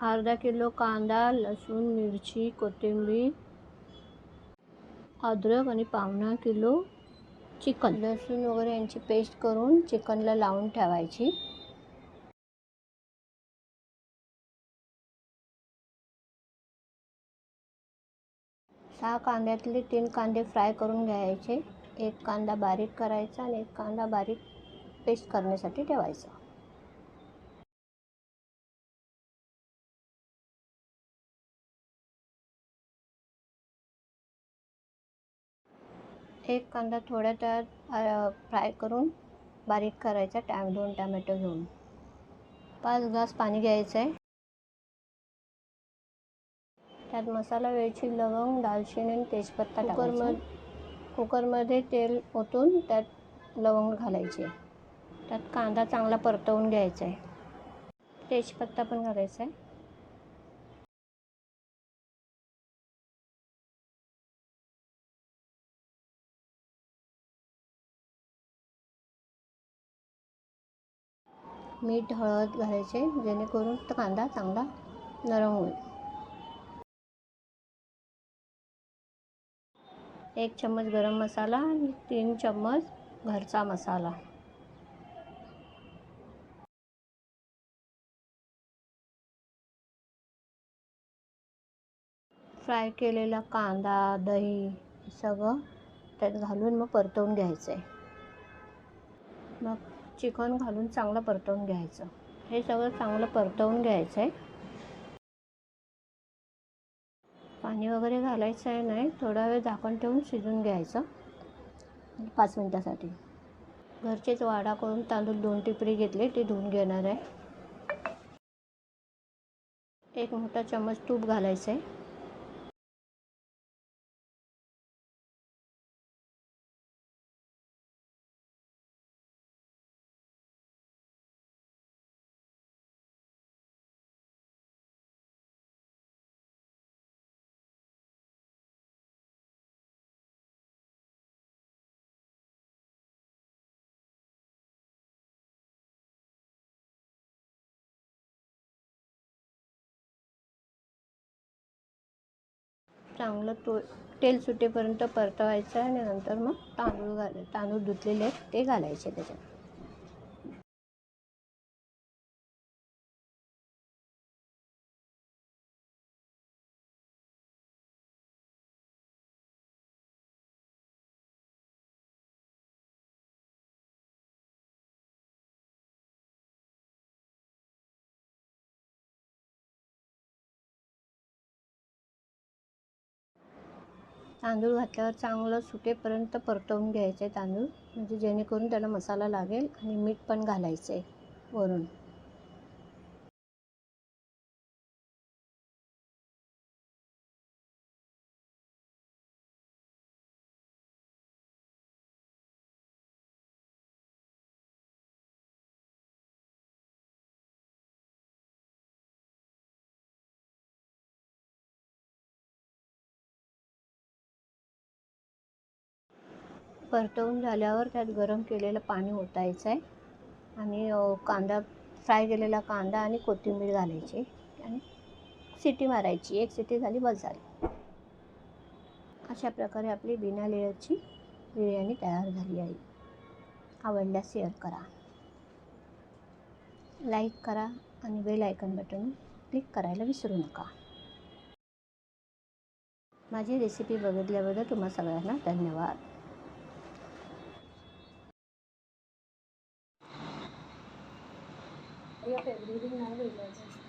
अर्धा किलो कांदा लसूण मिरची कोथिंबीर अद्रक आणि पावणा किलो चिकन. लसूण वगैरे यांची पेस्ट करून चिकनला लावून ठेवायची. सहा कांद्यातले तीन कांदे फ्राय करून घ्यायचे. एक कांदा बारीक करायचा आणि एक कांदा बारीक पेस्ट करण्यासाठी ठेवायचा. एक कांदा थोड्या त्यात फ्राय करून बारीक करायचा टॅम दोन टॅमॅटो घेऊन. पाच ग्लास पाणी घ्यायचं आहे त्यात मसाला वेलची लवंग दालचिनी आणि तेजपत्ता कुकरमध्ये? कुकरमध्ये तेल ओतून त्यात लवंग घालायचे. त्यात कांदा चांगला परतवून घ्यायचा आहे तेजपत्ता पण घालायचा आहे मीठ हळद घालायचे जेणेकरून तो कांदा चांगला नरम होईल. एक चम्मच गरम मसाला आणि तीन चम्मच घरचा मसाला. फ्राय केलेला कांदा दही सगळं त्यात घालून मग परतवून घ्यायचं आहे मग चिकन घालून चांगलं परतवून घ्यायचं. हे सगळं चांगलं परतवून घ्यायचं आहे पाणी वगैरे घालायचं आहे नाही थोडा वेळ झाकण ठेवून शिजून घ्यायचं. पाच मिनटासाठी. घरचेच वाडा करून तांदूळ दोन टिपरी घेतले ते धुवून घेणार आहे. एक मोठा चम्मच तूप घालायचं आहे चांगलं तो तेल सुटेपर्यंत परतवायचं आणि नंतर मग तांदूळ घाल तांदूळ धुतलेले आहेत ते घालायचे त्याच्यात. तांदूळ घातल्यावर चांगलं सुटेपर्यंत परतवून घ्यायचे तांदूळ. म्हणजे जेणेकरून त्याला मसाला लागेल आणि मीठ पण घालायचं आहे वरून. परतवून झाल्यावर त्यात गरम केलेलं पाणी ओतायचं आहे आणि कांदा फ्राय केलेला कांदा आणि कोथिंबीर घालायची आणि सिटी मारायची. एक सिटी झाली बस झाली. अशा प्रकारे आपली बिना लेअरची बिर्याणी तयार झाली आहे. आवडल्यास शेअर करा. लाईक करा आणि बेल आयकन बटन क्लिक करायला विसरू नका. माझी रेसिपी बघितल्याबद्दल तुम्हा सगळ्यांना धन्यवाद. of everything now realizes.